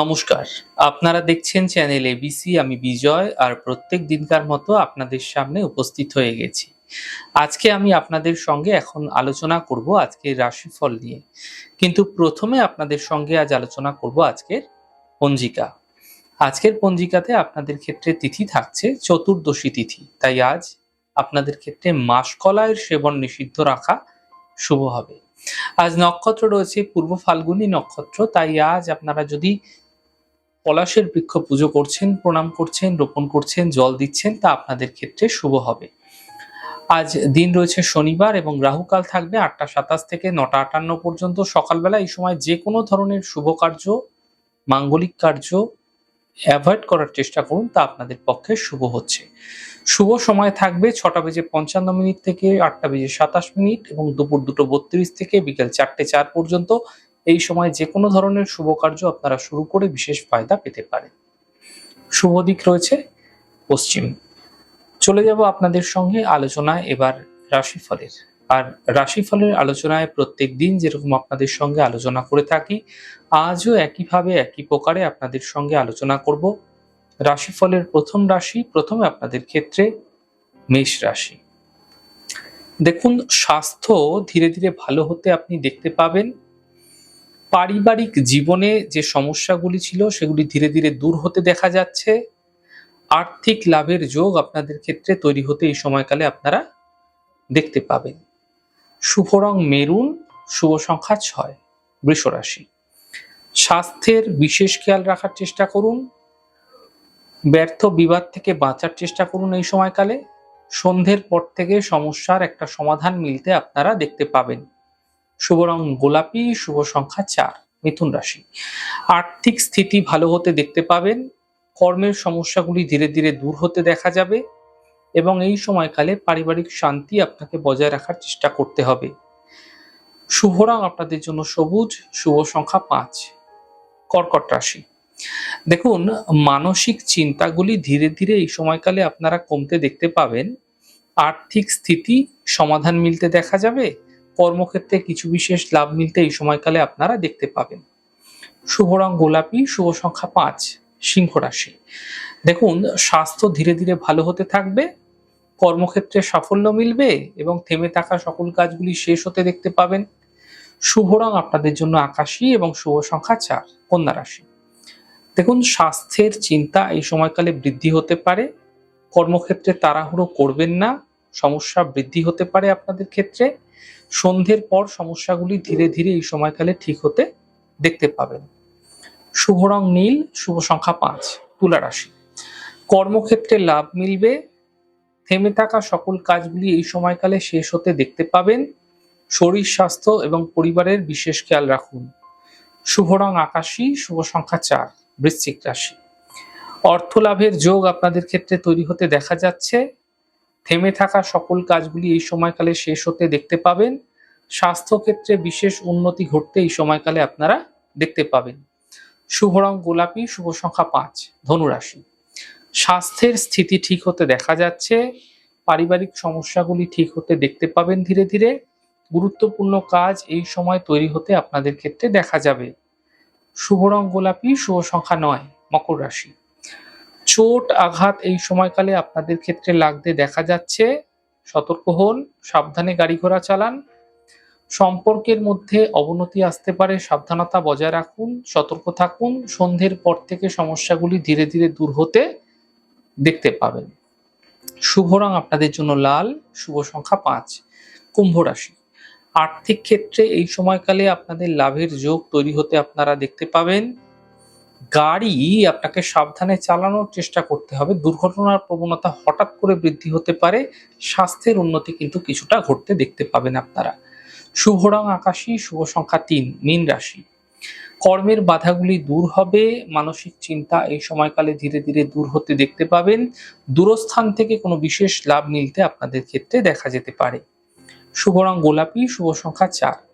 নমস্কার। আপনারা দেখছেন চ্যানেল এবিসি আমি বিজয়, আর প্রত্যেক দিনকার মতো আপনাদের সামনে উপস্থিত হয়ে গেছি। আজকে আমি আপনাদের সঙ্গে এখন আলোচনা করব আজকের রাশিফল নিয়ে। কিন্তু প্রথমে আপনাদের সঙ্গে আজ আলোচনা করব আজকের পঞ্জিকা। আজকের পঞ্জিকাতে আপনাদের ক্ষেত্রে তিথি থাকছে চতুর্দশী তিথি। তাই আজ আপনাদের ক্ষেত্রে মাসকলাইয়ের সেবন নিষিদ্ধ রাখা শুভ হবে। আজ নক্ষত্র রয়েছে, পূর্ব ফাল্গুনী নক্ষত্র, তাই আজ আপনারা যদি পলাশের বৃক্ষ পুজো করছেন, প্রণাম করছেন, রোপণ করছেন, জল দিচ্ছেন, তা আপনাদের ক্ষেত্রে শুভ হবে। আজ দিন রয়েছে শনিবার এবং রাহুকাল থাকবে আটটা সাতাশ থেকে নটা আটান্ন পর্যন্ত। সকালবেলা এই সময় যে কোনো ধরনের শুভ কার্য, মাঙ্গলিক কার্য অ্যাভয়েড করার চেষ্টা করুন, তা আপনাদের পক্ষে শুভ হচ্ছে। শুভ সময় থাকবে ছটা বেজে পঞ্চান্ন মিনিট থেকে আটটা বেজে সাতাশ মিনিট এবং দুপুর দুটো বত্রিশ থেকে বিকেল চারটে চার পর্যন্ত। এই সময় যে কোনো ধরনের শুভ কার্য আপনারা শুরু করে বিশেষ ফায়দা পেতে পারেন। শুভ দিক রয়েছে পশ্চিম। চলে যাব আপনাদের সঙ্গে আলোচনায় এবার রাশিফলের। আর রাশিফলের আলোচনায় প্রত্যেক দিন যেরকম আপনাদের সঙ্গে আলোচনা করে থাকি, আজও একইভাবে একই প্রকারে আপনাদের সঙ্গে আলোচনা করব। রাশিফলের প্রথম রাশি, প্রথমে আপনাদের ক্ষেত্রে মেষ রাশি। দেখুন, স্বাস্থ্য ধীরে ধীরে ভালো হতে আপনি দেখতে পাবেন। পারিবারিক জীবনে যে সমস্যাগুলি ছিল, সেগুলি ধীরে ধীরে দূর হতে দেখা যাচ্ছে। আর্থিক লাভের যোগ আপনাদের ক্ষেত্রে তৈরি হতে এই সময়কালে আপনারা দেখতে পাবেন। শুভ রং মেরুন, শুভ সংখ্যা ছয়, বৃষ রাশি। স্বাস্থ্যের বিশেষ খেয়াল রাখার চেষ্টা করুন। ব্যর্থ বিবাদ থেকে বাঁচার চেষ্টা করুন এই সময়কালে। সন্ধ্যের পর থেকে সমস্যার একটা সমাধান মিলতে আপনারা দেখতে পাবেন। শুভ রং গোলাপি, শুভ সংখ্যা চার, মিথুন রাশি। আর্থিক স্থিতি ভালো হতে দেখতে পাবেন, কর্মের সমস্যাগুলি ধীরে ধীরে দূর হতে দেখা যাবে এবং এই সময়কালে পারিবারিক শান্তি আপনাকে বজায় রাখার চেষ্টা করতে হবে। শুভ রং আপনাদের জন্য সবুজ, শুভ সংখ্যা পাঁচ, কর্কট রাশি। দেখুন, মানসিক চিন্তাগুলি ধীরে ধীরে এই সময়কালে আপনারা কমতে দেখতে পাবেন। আর্থিক স্থিতি সমাধান মিলতে দেখা যাবে কর্মক্ষেত্রে কিছু বিশেষ লাভ মিলতে এই সময়কালে আপনারা দেখতে পাবেন। শুভ রং গোলাপি, শুভ সংখ্যা পাঁচ, সিংহ রাশি। দেখুন, স্বাস্থ্য ধীরে ধীরে ভালো হতে থাকবে, কর্মক্ষেত্রে সাফল্য মিলবে এবং থেমে থাকা সকল কাজগুলি শেষ হতে দেখতে পাবেন। শুভ রং আপনাদের জন্য আকাশী এবং শুভ সংখ্যা চার, কন্যা রাশি। দেখুন, স্বাস্থ্যের চিন্তা এই সময়কালে বৃদ্ধি হতে পারে, কর্মক্ষেত্রে তাড়াহুড়ো করবেন না, সমস্যা বৃদ্ধি হতে পারে আপনাদের ক্ষেত্রে। সন্ধ্যের পর সমস্যাগুলি ধীরে ধীরে এই সময়কালে ঠিক হতে দেখতে পাবেন। শুভ রং নীল, শুভ সংখ্যা পাঁচ, তুলা রাশি। কর্মক্ষেত্রে লাভ মিলবে। থেমে থাকা সকল কাজগুলি এই সময়কালে শেষ হতে দেখতে পাবেন। শরীর স্বাস্থ্য এবং পরিবারের বিশেষ খেয়াল রাখুন। শুভ রং আকাশী, শুভ সংখ্যা চার, বৃশ্চিক রাশি। অর্থ লাভের যোগ আপনাদের ক্ষেত্রে তৈরি হতে দেখা যাচ্ছে। থেমে থাকা সকল কাজগুলি এই সময়কালে শেষ হতে দেখতে পাবেন। স্বাস্থ্য ক্ষেত্রে বিশেষ উন্নতি ঘটতে এই সময়কালে আপনারা দেখতে পাবেন। শুভ রং গোলাপি, শুভ সংখ্যা পাঁচ, ধনুরাশি। স্বাস্থ্যের স্থিতি ঠিক হতে দেখা যাচ্ছে। পারিবারিক সমস্যাগুলি ঠিক হতে দেখতে পাবেন ধীরে ধীরে। গুরুত্বপূর্ণ কাজ এই সময় তৈরি হতে আপনাদের ক্ষেত্রে দেখা যাবে। শুভ রং গোলাপি, শুভ সংখ্যা নয়, মকর রাশি। চোট আঘাত এই সময়কালে আপনাদের ক্ষেত্রে লাগতে দেখা যাচ্ছে। সতর্ক হন, সাবধানে গাড়ি ঘোড়া চালান। সম্পর্কের মধ্যে অবনতি আসতে পারে, সাবধানতা বজায় রাখুন, সতর্ক থাকুন। সন্ধ্যের পর থেকে সমস্যাগুলি ধীরে ধীরে দূর হতে দেখতে পাবেন। শুভ রং আপনাদের জন্য লাল, শুভ সংখ্যা পাঁচ, কুম্ভ রাশি। আর্থিক ক্ষেত্রে এই সময়কালে আপনাদের লাভের যোগ তৈরি হতে আপনারা দেখতে পাবেন। গাড়ি আপনাকে সাবধানে চালানোর চেষ্টা করতে হবে। দুর্ঘটনার প্রবণতা হঠাৎ করে বৃদ্ধি হতে পারে। স্বাস্থ্যের উন্নতি কিন্তু কিছুটা ঘটতে দেখতে পাবেন আপনারা। শুভ রং আকাশী, শুভ সংখ্যা তিন, মীন রাশি। কর্মের বাধাগুলি দূর হবে। মানসিক চিন্তা এই সময়কালে ধীরে ধীরে দূর হতে দেখতে পাবেন। দূরস্থান থেকে কোনো বিশেষ লাভ মিলতে আপনাদের ক্ষেত্রে দেখা যেতে পারে। শুভ রং গোলাপি, শুভ সংখ্যা চার।